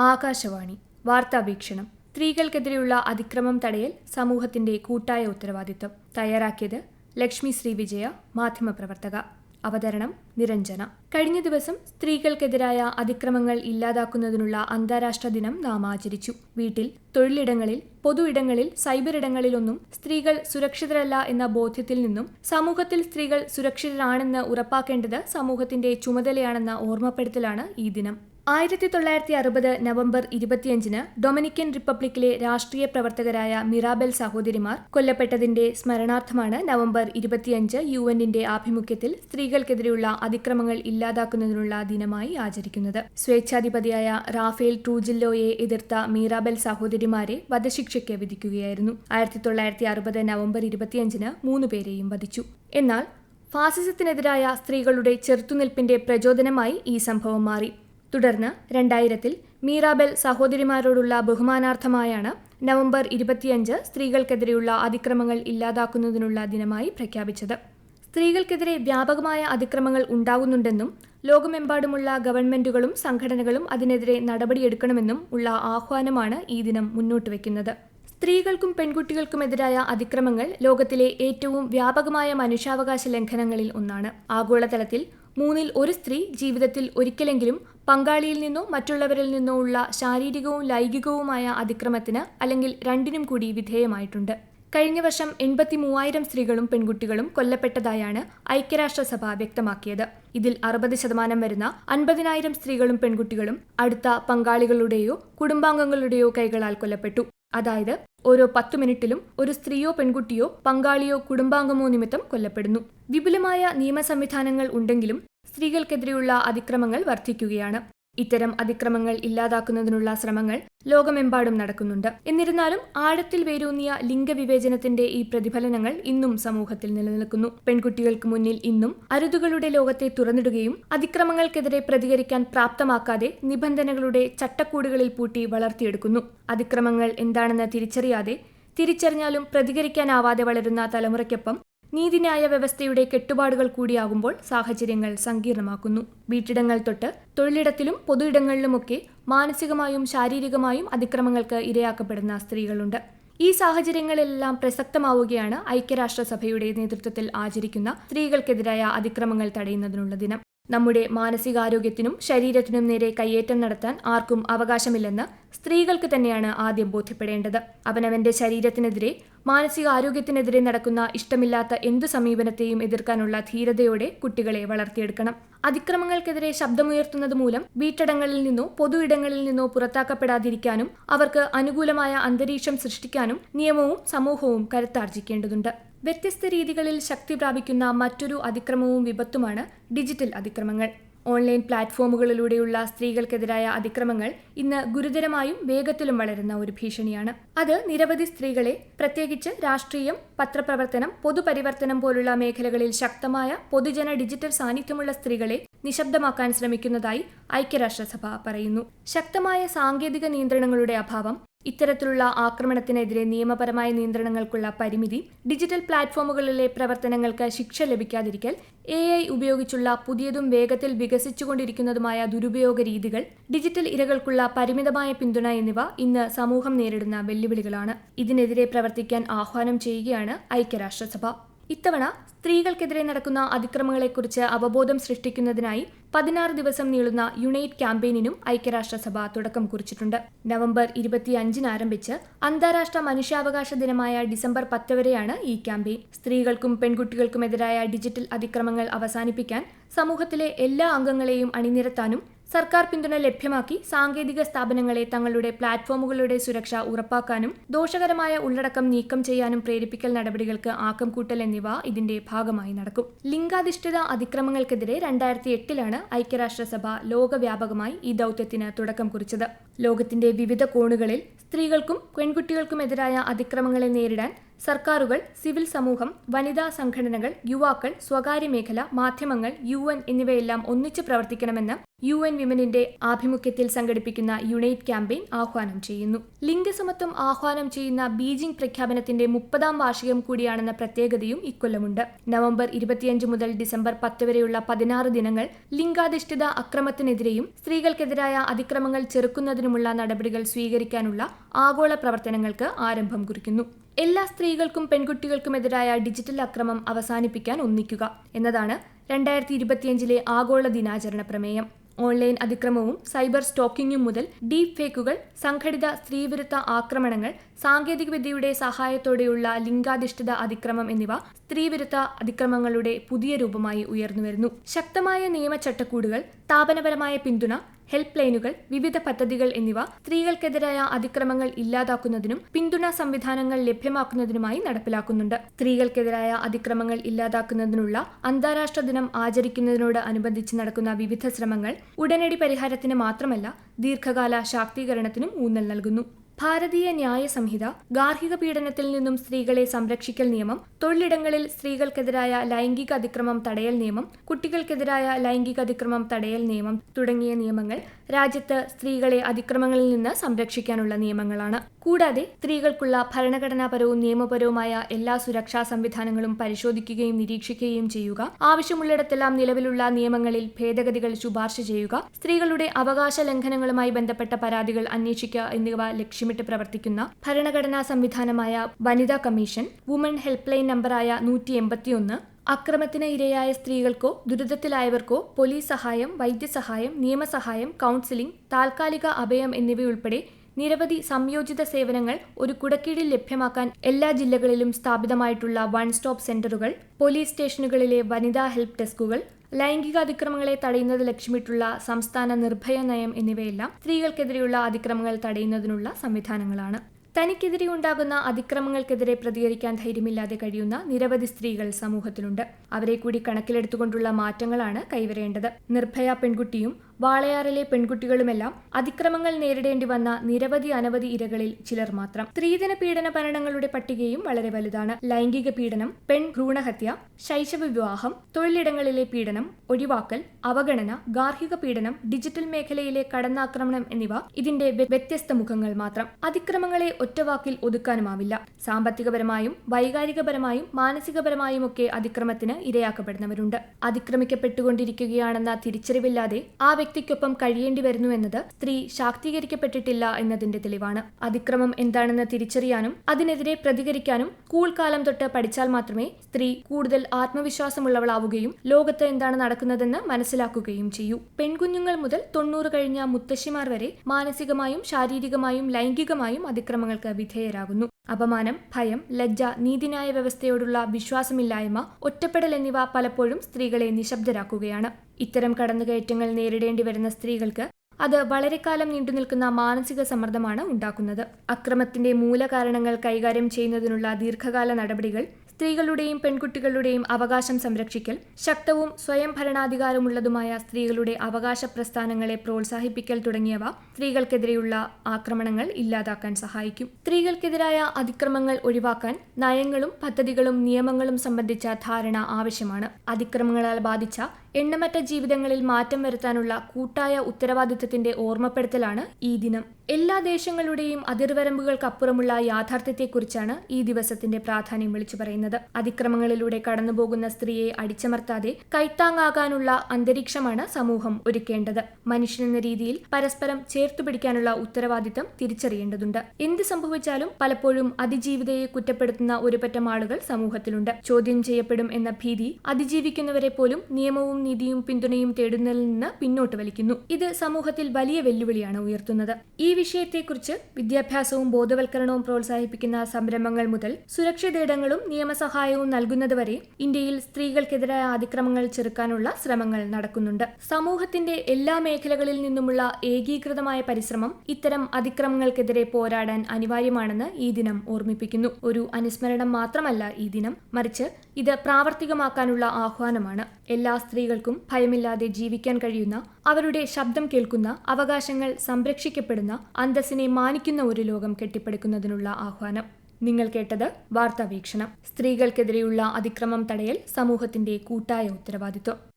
ആകാശവാണി. വാർത്താവീക്ഷണം. സ്ത്രീകൾക്കെതിരെയുള്ള അതിക്രമം തടയൽ സമൂഹത്തിന്റെ കൂട്ടായ ഉത്തരവാദിത്തം തയ്യാറാക്കിയത് ലക്ഷ്മി ശ്രീ വിജയ മാധ്യമപ്രവർത്തക. അവതരണം നിരഞ്ജന. കഴിഞ്ഞ ദിവസം സ്ത്രീകൾക്കെതിരായ അതിക്രമങ്ങൾ ഇല്ലാതാക്കുന്നതിനുള്ള അന്താരാഷ്ട്ര ദിനം നാം ആചരിച്ചു. വീട്ടിൽ തൊഴിലിടങ്ങളിൽ പൊതു ഇടങ്ങളിൽ സൈബർ ഇടങ്ങളിലൊന്നും സ്ത്രീകൾ സുരക്ഷിതരല്ല എന്ന ബോധ്യത്തിൽ നിന്നും സമൂഹത്തിൽ സ്ത്രീകൾ സുരക്ഷിതരാണെന്ന് ഉറപ്പാക്കേണ്ടത് സമൂഹത്തിന്റെ ചുമതലയാണെന്ന ഓർമ്മപ്പെടുത്തലാണ് ഈ ദിനം. ആയിരത്തി തൊള്ളായിരത്തി അറുപത് നവംബർ ഇരുപത്തിയഞ്ചിന് ഡൊമിനിക്കൻ റിപ്പബ്ലിക്കിലെ രാഷ്ട്രീയ പ്രവർത്തകരായ മിറാബെൽ സഹോദരിമാർ കൊല്ലപ്പെട്ടതിന്റെ സ്മരണാർത്ഥമാണ് നവംബർ ഇരുപത്തിയഞ്ച് യു എന്നിന്റെ ആഭിമുഖ്യത്തിൽ സ്ത്രീകൾക്കെതിരെയുള്ള അതിക്രമങ്ങൾ ഇല്ലാതാക്കുന്നതിനുള്ള ദിനമായി ആചരിക്കുന്നത്. സ്വേച്ഛാധിപതിയായ റാഫേൽ ട്രൂജില്ലോയെ എതിർത്ത മീറാബെൽ സഹോദരിമാരെ വധശിക്ഷയ്ക്ക് വിധിക്കുകയായിരുന്നു. ആയിരത്തി തൊള്ളായിരത്തി അറുപത് നവംബർ ഇരുപത്തിയഞ്ചിന് മൂന്ന് പേരെയും വധിച്ചു. എന്നാൽ ഫാസിസത്തിനെതിരായ സ്ത്രീകളുടെ ചെറുത്തുനിൽപ്പിന്റെ പ്രചോദനമായി ഈ സംഭവം മാറി. തുടർന്ന് രണ്ടായിരത്തിൽ മീറാബെൽ സഹോദരിമാരോടുള്ള ബഹുമാനാർത്ഥമായാണ് നവംബർ ഇരുപത്തിയഞ്ച് സ്ത്രീകൾക്കെതിരെയുള്ള അതിക്രമങ്ങൾ ഇല്ലാതാക്കുന്നതിനുള്ള ദിനമായി പ്രഖ്യാപിച്ചത്. സ്ത്രീകൾക്കെതിരെ വ്യാപകമായ അതിക്രമങ്ങൾ ഉണ്ടാകുന്നുണ്ടെന്നും ലോകമെമ്പാടുമുള്ള ഗവൺമെന്റുകളും സംഘടനകളും അതിനെതിരെ നടപടിയെടുക്കണമെന്നും ഉള്ള ആഹ്വാനമാണ് ഈ ദിനം മുന്നോട്ട് വയ്ക്കുന്നത് സ്ത്രീകൾക്കും പെൺകുട്ടികൾക്കുമെതിരായ അതിക്രമങ്ങൾ ലോകത്തിലെ ഏറ്റവും വ്യാപകമായ മനുഷ്യാവകാശ ലംഘനങ്ങളിൽ ഒന്നാണ്. ആഗോളതലത്തിൽ മൂന്നിൽ ഒരു സ്ത്രീ ജീവിതത്തിൽ ഒരിക്കലെങ്കിലും പങ്കാളിയിൽ നിന്നോ മറ്റുള്ളവരിൽ നിന്നോ ഉള്ള ശാരീരികവും ലൈംഗികവുമായ അതിക്രമത്തിന് അല്ലെങ്കിൽ രണ്ടിനും കൂടി വിധേയമായിട്ടുണ്ട്. കഴിഞ്ഞ വർഷം എൺപത്തി മൂവായിരം സ്ത്രീകളും പെൺകുട്ടികളും കൊല്ലപ്പെട്ടതായാണ് ഐക്യരാഷ്ട്രസഭ വ്യക്തമാക്കിയത്. ഇതിൽ അറുപത് ശതമാനം വരുന്ന അൻപതിനായിരം സ്ത്രീകളും പെൺകുട്ടികളും അടുത്ത പങ്കാളികളുടെയോ കുടുംബാംഗങ്ങളുടെയോ കൈകളാൽ കൊല്ലപ്പെട്ടു. അതായത് ഓരോ പത്തു മിനിറ്റിലും ഒരു സ്ത്രീയോ പെൺകുട്ടിയോ പങ്കാളിയോ കുടുംബാംഗമോ നിമിത്തം കൊല്ലപ്പെടുന്നു. വിപുലമായ നിയമ സംവിധാനങ്ങൾ ഉണ്ടെങ്കിലും സ്ത്രീകൾക്കെതിരെയുള്ള അതിക്രമങ്ങൾ വർദ്ധിക്കുകയാണ്. ഇത്തരം അതിക്രമങ്ങൾ ഇല്ലാതാക്കുന്നതിനുള്ള ശ്രമങ്ങൾ ലോകമെമ്പാടും നടക്കുന്നുണ്ട്. എന്നിരുന്നാലും ആഴത്തിൽ വേരൂന്നിയ ലിംഗവിവേചനത്തിന്റെ ഈ പ്രതിഫലനങ്ങൾ ഇന്നും സമൂഹത്തിൽ നിലനിൽക്കുന്നു. പെൺകുട്ടികൾക്ക് മുന്നിൽ ഇന്നും അരുതുകളുടെ ലോകത്തെ തുറന്നിടുകയും അതിക്രമങ്ങൾക്കെതിരെ പ്രതികരിക്കാൻ പ്രാപ്തമാക്കാതെ നിബന്ധനകളുടെ ചട്ടക്കൂടുകളിൽ പൂട്ടി വളർത്തിയെടുക്കുന്നു. അതിക്രമങ്ങൾ എന്താണെന്ന് തിരിച്ചറിയാതെ തിരിച്ചറിഞ്ഞാലും പ്രതികരിക്കാനാവാതെ വളരുന്ന തലമുറയ്ക്കൊപ്പം നീതിന്യായ വ്യവസ്ഥയുടെ കെട്ടുപാടുകൾ കൂടിയാകുമ്പോൾ സാഹചര്യങ്ങൾ സങ്കീർണമാക്കുന്നു. വീട്ടിടങ്ങൾ തൊട്ട് തൊഴിലിടത്തിലും പൊതുയിടങ്ങളിലുമൊക്കെ മാനസികമായും ശാരീരികമായും അതിക്രമങ്ങൾക്ക് ഇരയാക്കപ്പെടുന്ന സ്ത്രീകളുണ്ട്. ഈ സാഹചര്യങ്ങളെല്ലാം പ്രസക്തമാവുകയാണ് ഐക്യരാഷ്ട്രസഭയുടെ നേതൃത്വത്തിൽ ആചരിക്കുന്ന സ്ത്രീകൾക്കെതിരായ അതിക്രമങ്ങൾ തടയുന്നതിനുള്ള ദിനം. നമ്മുടെ മാനസികാരോഗ്യത്തിനും ശരീരത്തിനും നേരെ കയ്യേറ്റം നടത്താൻ ആർക്കും അവകാശമില്ലെന്ന് സ്ത്രീകൾക്ക് തന്നെയാണ് ആദ്യം ബോധ്യപ്പെടേണ്ടത്. അവനവന്റെ ശരീരത്തിനെതിരെ മാനസികാരോഗ്യത്തിനെതിരെ നടക്കുന്ന ഇഷ്ടമില്ലാത്ത എന്തു സമീപനത്തെയും എതിർക്കാനുള്ള ധീരതയോടെ കുട്ടികളെ വളർത്തിയെടുക്കണം. അതിക്രമങ്ങൾക്കെതിരെ ശബ്ദമുയർത്തുന്നത് മൂലം വീട്ടടങ്ങളിൽ നിന്നോ പൊതുയിടങ്ങളിൽ നിന്നോ പുറത്താക്കപ്പെടാതിരിക്കാനും അവർക്ക് അനുകൂലമായ അന്തരീക്ഷം സൃഷ്ടിക്കാനും നിയമവും സമൂഹവും കരുത്താർജിക്കേണ്ടതുണ്ട്. വ്യത്യസ്ത രീതികളിൽ ശക്തി പ്രാപിക്കുന്ന മറ്റൊരു അതിക്രമവും വിപത്തുമാണ് ഡിജിറ്റൽ അതിക്രമങ്ങൾ. ഓൺലൈൻ പ്ലാറ്റ്ഫോമുകളിലൂടെയുള്ള സ്ത്രീകൾക്കെതിരായ അതിക്രമങ്ങൾ ഇന്ന് ഗുരുതരമായും വേഗത്തിലും വളരുന്ന ഒരു ഭീഷണിയാണ്. അത് നിരവധി സ്ത്രീകളെ പ്രത്യേകിച്ച് രാഷ്ട്രീയം പത്രപ്രവർത്തനം പൊതുപരിവർത്തനം പോലുള്ള മേഖലകളിൽ ശക്തമായ പൊതുജന ഡിജിറ്റൽ സാന്നിധ്യമുള്ള സ്ത്രീകളെ നിശബ്ദമാക്കാൻ ശ്രമിക്കുന്നതായി ഐക്യരാഷ്ട്രസഭ പറയുന്നു. ശക്തമായ സാങ്കേതിക നിയന്ത്രണങ്ങളുടെ അഭാവം ഇത്തരത്തിലുള്ള ആക്രമണത്തിനെതിരെ നിയമപരമായ നിയന്ത്രണങ്ങൾക്കുള്ള പരിമിതി ഡിജിറ്റൽ പ്ലാറ്റ്ഫോമുകളിലെ പ്രവർത്തനങ്ങൾക്ക് ശിക്ഷ ലഭിക്കാതിരിക്കൽ എ ഐ ഉപയോഗിച്ചുള്ള പുതിയതും വേഗത്തിൽ വികസിച്ചുകൊണ്ടിരിക്കുന്നതുമായ ദുരുപയോഗ രീതികൾ ഡിജിറ്റൽ ഇരകൾക്കുള്ള പരിമിതമായ പിന്തുണ എന്നിവ ഇന്ന് സമൂഹം നേരിടുന്ന വെല്ലുവിളികളാണ്. ഇതിനെതിരെ പ്രവർത്തിക്കാൻ ആഹ്വാനം ചെയ്യുകയാണ് ഐക്യരാഷ്ട്രസഭ. ഇത്തവണ സ്ത്രീകൾക്കെതിരെ നടക്കുന്ന അതിക്രമങ്ങളെക്കുറിച്ച് അവബോധം സൃഷ്ടിക്കുന്നതിനായി പതിനാറ് ദിവസം നീളുന്ന യുണൈറ്റ് ക്യാമ്പയിനിനും ഐക്യരാഷ്ട്രസഭ തുടക്കം കുറിച്ചിട്ടുണ്ട്. നവംബർ ഇരുപത്തിയഞ്ചിന് ആരംഭിച്ച് അന്താരാഷ്ട്ര മനുഷ്യാവകാശ ദിനമായ ഡിസംബർ പത്ത് വരെയാണ് ഈ ക്യാമ്പയിൻ. സ്ത്രീകൾക്കും പെൺകുട്ടികൾക്കുമെതിരായ ഡിജിറ്റൽ അതിക്രമങ്ങൾ അവസാനിപ്പിക്കാൻ സമൂഹത്തിലെ എല്ലാ അംഗങ്ങളെയും അണിനിരത്താനും സർക്കാർ പിന്തുണ ലഭ്യമാക്കി സാങ്കേതിക സ്ഥാപനങ്ങളെ തങ്ങളുടെ പ്ലാറ്റ്ഫോമുകളുടെ സുരക്ഷ ഉറപ്പാക്കാനും ദോഷകരമായ ഉള്ളടക്കം നീക്കം ചെയ്യാനും പ്രേരിപ്പിക്കൽ നടപടികൾക്ക് ആക്കം കൂട്ടൽ എന്നിവ ഇതിന്റെ ഭാഗമായി നടക്കും. ലിംഗാധിഷ്ഠിത അതിക്രമങ്ങൾക്കെതിരെ രണ്ടായിരത്തി എട്ടിലാണ് ഐക്യരാഷ്ട്രസഭ ലോകവ്യാപകമായി ഈ ദൗത്യത്തിന് തുടക്കം കുറിച്ചത്. ലോകത്തിന്റെ വിവിധ കോണുകളിൽ സ്ത്രീകൾക്കും പെൺകുട്ടികൾക്കുമെതിരായ അതിക്രമങ്ങളെ നേരിടാൻ സർക്കാരുകൾ സിവിൽ സമൂഹം വനിതാ സംഘടനകൾ യുവാക്കൾ സ്വകാര്യ മേഖല മാധ്യമങ്ങൾ യു എൻ എന്നിവയെല്ലാം ഒന്നിച്ചു പ്രവർത്തിക്കണമെന്ന് യു എൻ വിമനിന്റെ ആഭിമുഖ്യത്തിൽ സംഘടിപ്പിക്കുന്ന യുണൈറ്റ് ക്യാമ്പയിൻ ആഹ്വാനം ചെയ്യുന്നു. ലിംഗസമത്വം ആഹ്വാനം ചെയ്യുന്ന ബീജിംഗ് പ്രഖ്യാപനത്തിന്റെ മുപ്പതാം വാർഷികം കൂടിയാണെന്ന പ്രത്യേകതയും ഇക്കൊല്ലമുണ്ട്. നവംബർ ഇരുപത്തിയഞ്ച് മുതൽ ഡിസംബർ പത്ത് വരെയുള്ള പതിനാറ് ദിനങ്ങൾ ലിംഗാധിഷ്ഠിത അക്രമത്തിനെതിരെയും സ്ത്രീകൾക്കെതിരായ അതിക്രമങ്ങൾ ചെറുക്കുന്നതിനുമുള്ള നടപടികൾ സ്വീകരിക്കാനുള്ള ആഗോള പ്രവർത്തനങ്ങൾക്ക് ആരംഭം കുറിക്കുന്നു. എല്ലാ സ്ത്രീകൾക്കും പെൺകുട്ടികൾക്കുമെതിരായ ഡിജിറ്റൽ അക്രമം അവസാനിപ്പിക്കാൻ ഒന്നിക്കുക എന്നതാണ് രണ്ടായിരത്തി ഇരുപത്തിയഞ്ചിലെ ആഗോള ദിനാചരണ പ്രമേയം. ഓൺലൈൻ അതിക്രമവും സൈബർ സ്റ്റോക്കിംഗും മുതൽ ഡീപ് ഫേക്കുകൾ സംഘടിത സ്ത്രീവിരുദ്ധ ആക്രമണങ്ങൾ സാങ്കേതികവിദ്യയുടെ സഹായത്തോടെയുള്ള ലിംഗാധിഷ്ഠിത അതിക്രമം എന്നിവ സ്ത്രീവിരുദ്ധ അതിക്രമങ്ങളുടെ പുതിയ രൂപമായി ഉയർന്നുവരുന്നു. ശക്തമായ നിയമ ചട്ടക്കൂടുകൾ സ്ഥാപനപരമായ പിന്തുണ ഹെൽപ്പ് ലൈനുകൾ വിവിധ പദ്ധതികൾ എന്നിവ സ്ത്രീകൾക്കെതിരായ അതിക്രമങ്ങൾ ഇല്ലാതാക്കുന്നതിനും പിന്തുണ സംവിധാനങ്ങൾ ലഭ്യമാക്കുന്നതിനുമായി നടപ്പിലാക്കുന്നുണ്ട്. സ്ത്രീകൾക്കെതിരായ അതിക്രമങ്ങൾ ഇല്ലാതാക്കുന്നതിനുള്ള അന്താരാഷ്ട്ര ദിനം ആചരിക്കുന്നതിനോട് അനുബന്ധിച്ച് നടക്കുന്ന വിവിധ ശ്രമങ്ങൾ ഉടനടി പരിഹാരത്തിന് മാത്രമല്ല ദീർഘകാല ശാക്തീകരണത്തിനും ഊന്നൽ നൽകുന്നു. ഭാരതീയ ന്യായ സംഹിത ഗാർഹിക പീഡനത്തിൽ നിന്നും സ്ത്രീകളെ സംരക്ഷിക്കൽ നിയമം തൊഴിലിടങ്ങളിൽ സ്ത്രീകൾക്കെതിരായ ലൈംഗിക അതിക്രമം തടയൽ നിയമം കുട്ടികൾക്കെതിരായ ലൈംഗിക അതിക്രമം തടയൽ നിയമം തുടങ്ങിയ നിയമങ്ങൾ രാജ്യത്ത് സ്ത്രീകളെ അതിക്രമങ്ങളിൽ നിന്ന് സംരക്ഷിക്കാനുള്ള നിയമങ്ങളാണ്. കൂടാതെ സ്ത്രീകൾക്കുള്ള ഭരണഘടനാപരവും നിയമപരവുമായ എല്ലാ സുരക്ഷാ സംവിധാനങ്ങളും പരിശോധിക്കുകയും നിരീക്ഷിക്കുകയും ചെയ്യുക. ആവശ്യമുള്ളിടത്തെല്ലാം നിലവിലുള്ള നിയമങ്ങളിൽ ഭേദഗതികൾ ശുപാർശ ചെയ്യുക. സ്ത്രീകളുടെ അവകാശ ലംഘനങ്ങളുമായി ബന്ധപ്പെട്ട പരാതികൾ അന്വേഷിക്കുക എന്നിവ ലക്ഷ്യമിട്ട് പ്രവർത്തിക്കുന്ന ഭരണഘടനാ സംവിധാനമായ വനിതാ കമ്മീഷൻ വുമൺ ഹെൽപ്പ് ലൈൻ നമ്പറായ നൂറ്റി എൺപത്തിയൊന്ന് അക്രമത്തിന് ഇരയായ സ്ത്രീകൾക്കോ ദുരിതത്തിലായവർക്കോ പോലീസ് സഹായം വൈദ്യസഹായം നിയമസഹായം കൗൺസിലിംഗ് താൽക്കാലിക അഭയം എന്നിവയുൾപ്പെടെ നിരവധി സംയോജിത സേവനങ്ങൾ ഒരു കുടക്കീഴിൽ ലഭ്യമാക്കാൻ എല്ലാ ജില്ലകളിലും സ്ഥാപിതമായിട്ടുള്ള വൺ സ്റ്റോപ്പ് സെന്ററുകൾ പോലീസ് സ്റ്റേഷനുകളിലെ വനിതാ ഹെൽപ്പ് ഡെസ്കുകൾ ലൈംഗിക അതിക്രമങ്ങളെ തടയുന്നത് ലക്ഷ്യമിട്ടുള്ള സംസ്ഥാന നിർഭയ നയം എന്നിവയെല്ലാം സ്ത്രീകൾക്കെതിരെയുള്ള അതിക്രമങ്ങൾ തടയുന്നതിനുള്ള സംവിധാനങ്ങളാണ്. തനിക്കെതിരെ ഉണ്ടാകുന്ന അതിക്രമങ്ങൾക്കെതിരെ പ്രതികരിക്കാൻ ധൈര്യമില്ലാതെ കഴിയുന്ന നിരവധി സ്ത്രീകൾ സമൂഹത്തിലുണ്ട്. അവരെ കൂടി കണക്കിലെടുത്തുകൊണ്ടുള്ള മാറ്റങ്ങളാണ് കൈവരേണ്ടത്. നിർഭയ പെൺകുട്ടിയും വാളയാറിലെ പെൺകുട്ടികളുമെല്ലാം അതിക്രമങ്ങൾ നേരിടേണ്ടി വന്ന നിരവധി അനവധി ഇരകളിൽ ചിലർ മാത്രം. സ്ത്രീധന പീഡന മരണങ്ങളുടെ പട്ടികയും വളരെ വലുതാണ്. ലൈംഗിക പീഡനം പെൺ ഭ്രൂണഹത്യ ശൈശവ വിവാഹം തൊഴിലിടങ്ങളിലെ പീഡനം ഒഴിവാക്കൽ അവഗണന ഗാർഹിക പീഡനം ഡിജിറ്റൽ മേഖലയിലെ കടന്നാക്രമണം എന്നിവ ഇതിന്റെ വ്യത്യസ്ത മുഖങ്ങൾ മാത്രം. അതിക്രമങ്ങളെ ഒറ്റവാക്കിൽ ഒതുക്കാനുമാവില്ല. സാമ്പത്തികപരമായും വൈകാരികപരമായും മാനസികപരമായും ഒക്കെ അതിക്രമത്തിന് ഇരയാക്കപ്പെടുന്നവരുണ്ട്. അതിക്രമിക്കപ്പെട്ടുകൊണ്ടിരിക്കുകയാണെന്ന തിരിച്ചറിവില്ലാതെ ആ വ്യക്തിക്കൊപ്പം കഴിയേണ്ടി വരുന്നു എന്നത് സ്ത്രീ ശാക്തീകരിക്കപ്പെട്ടിട്ടില്ല എന്നതിന്റെ തെളിവാണ്. അതിക്രമം എന്താണെന്ന് തിരിച്ചറിയാനും അതിനെതിരെ പ്രതികരിക്കാനും സ്കൂൾ കാലം തൊട്ട് പഠിച്ചാൽ മാത്രമേ സ്ത്രീ കൂടുതൽ ആത്മവിശ്വാസമുള്ളവളാവുകയും ലോകത്ത് എന്താണ് നടക്കുന്നതെന്ന് മനസ്സിലാക്കുകയും ചെയ്യൂ. പെൺകുഞ്ഞുങ്ങൾ മുതൽ തൊണ്ണൂറ് കഴിഞ്ഞ മുത്തശ്ശിമാർ വരെ മാനസികമായും ശാരീരികമായും ലൈംഗികമായും അതിക്രമങ്ങൾക്ക് വിധേയരാകുന്നു. അപമാനം ഭയം ലജ്ജ നീതിന്യായ വ്യവസ്ഥയോടുള്ള വിശ്വാസമില്ലായ്മ ഒറ്റപ്പെടൽ എന്നിവ പലപ്പോഴും സ്ത്രീകളെ നിശബ്ദരാക്കുകയാണ്. ഇത്തരം കടന്നുകയറ്റങ്ങൾ നേരിടേണ്ടി വരുന്ന സ്ത്രീകൾക്ക് അത് വളരെക്കാലം നീണ്ടുനിൽക്കുന്ന മാനസിക സമ്മർദ്ദമാണ് ഉണ്ടാക്കുന്നത്. അക്രമത്തിന്റെ മൂലകാരണങ്ങൾ കൈകാര്യം ചെയ്യുന്നതിനുള്ള ദീർഘകാല നടപടികൾ സ്ത്രീകളുടെയും പെൺകുട്ടികളുടെയും അവകാശം സംരക്ഷിക്കൽ ശക്തവും സ്വയം ഭരണാധികാരമുള്ളതുമായ സ്ത്രീകളുടെ അവകാശ പ്രസ്ഥാനങ്ങളെ പ്രോത്സാഹിപ്പിക്കൽ തുടങ്ങിയവ സ്ത്രീകൾക്കെതിരെയുള്ള ആക്രമണങ്ങൾ ഇല്ലാതാക്കാൻ സഹായിക്കും. സ്ത്രീകൾക്കെതിരായ അതിക്രമങ്ങൾ ഒഴിവാക്കാൻ നയങ്ങളും പദ്ധതികളും നിയമങ്ങളും സംബന്ധിച്ച ധാരണ ആവശ്യമാണ്. അതിക്രമങ്ങളാൽ ബാധിച്ച എണ്ണമറ്റ ജീവിതങ്ങളിൽ മാറ്റം വരുത്താനുള്ള കൂട്ടായ ഉത്തരവാദിത്തത്തിന്റെ ഓർമ്മപ്പെടുത്തലാണ് ഈ ദിനം. എല്ലാ ദേശങ്ങളുടെയും അതിർവരമ്പുകൾക്കപ്പുറമുള്ള യാഥാർത്ഥ്യത്തെക്കുറിച്ചാണ് ഈ ദിവസത്തിന്റെ പ്രാധാന്യം വിളിച്ചു പറയുന്നത്. അതിക്രമങ്ങളിലൂടെ കടന്നുപോകുന്ന സ്ത്രീയെ അടിച്ചമർത്താതെ കൈത്താങ്ങാകാനുള്ള അന്തരീക്ഷമാണ് സമൂഹം ഒരുക്കേണ്ടത്. മനുഷ്യനെന്ന രീതിയിൽ പരസ്പരം ചേർത്തുപിടിക്കാനുള്ള ഉത്തരവാദിത്തം തിരിച്ചറിയേണ്ടതുണ്ട്. എന്ത് സംഭവിച്ചാലും പലപ്പോഴും അതിജീവിതയെ കുറ്റപ്പെടുത്തുന്ന ഒരുപറ്റം ആളുകൾ സമൂഹത്തിലുണ്ട്. ചോദ്യം ചെയ്യപ്പെടും എന്ന ഭീതി അതിജീവിക്കുന്നവരെ പോലും നിയമവും നീതിയും പിന്തുണയും തേടുന്നതിൽ നിന്ന് പിന്നോട്ട് വലിക്കുന്നു. ഇത് സമൂഹത്തിൽ വലിയ വെല്ലുവിളിയാണ് ഉയർത്തുന്നത്. ഈ വിഷയത്തെക്കുറിച്ച് വിദ്യാഭ്യാസവും ബോധവൽക്കരണവും പ്രോത്സാഹിപ്പിക്കുന്ന സംരംഭങ്ങൾ മുതൽ സുരക്ഷിതയിടങ്ങളും നിയമസഹായവും നൽകുന്നതുവരെ ഇന്ത്യയിൽ സ്ത്രീകൾക്കെതിരായ അതിക്രമങ്ങൾ ചെറുക്കാനുള്ള ശ്രമങ്ങൾ നടക്കുന്നുണ്ട്. സമൂഹത്തിന്റെ എല്ലാ മേഖലകളിൽ നിന്നുമുള്ള ഏകീകൃതമായ പരിശ്രമം ഇത്തരം അതിക്രമങ്ങൾക്കെതിരെ പോരാടാൻ അനിവാര്യമാണെന്ന് ഈ ദിനം ഓർമ്മിപ്പിക്കുന്നു. ഒരു അനുസ്മരണം മാത്രമല്ല ഈ ദിനം മറിച്ച് ഇത് പ്രാവർത്തികമാക്കാനുള്ള ആഹ്വാനമാണ്. എല്ലാ സ്ത്രീകൾക്കും ഭയമില്ലാതെ ജീവിക്കാൻ കഴിയുന്ന അവരുടെ ശബ്ദം കേൾക്കുന്ന അവകാശങ്ങൾ സംരക്ഷിക്കപ്പെടുന്ന അന്തസ്സിനെ മാനിക്കുന്ന ഒരു ലോകം കെട്ടിപ്പടുക്കുന്നതിനുള്ള ആഹ്വാനം. നിങ്ങൾ കേട്ടത് വാർത്താവീക്ഷണം സ്ത്രീകൾക്കെതിരെയുള്ള അതിക്രമം തടയൽ സമൂഹത്തിന്റെ കൂട്ടായ ഉത്തരവാദിത്വം.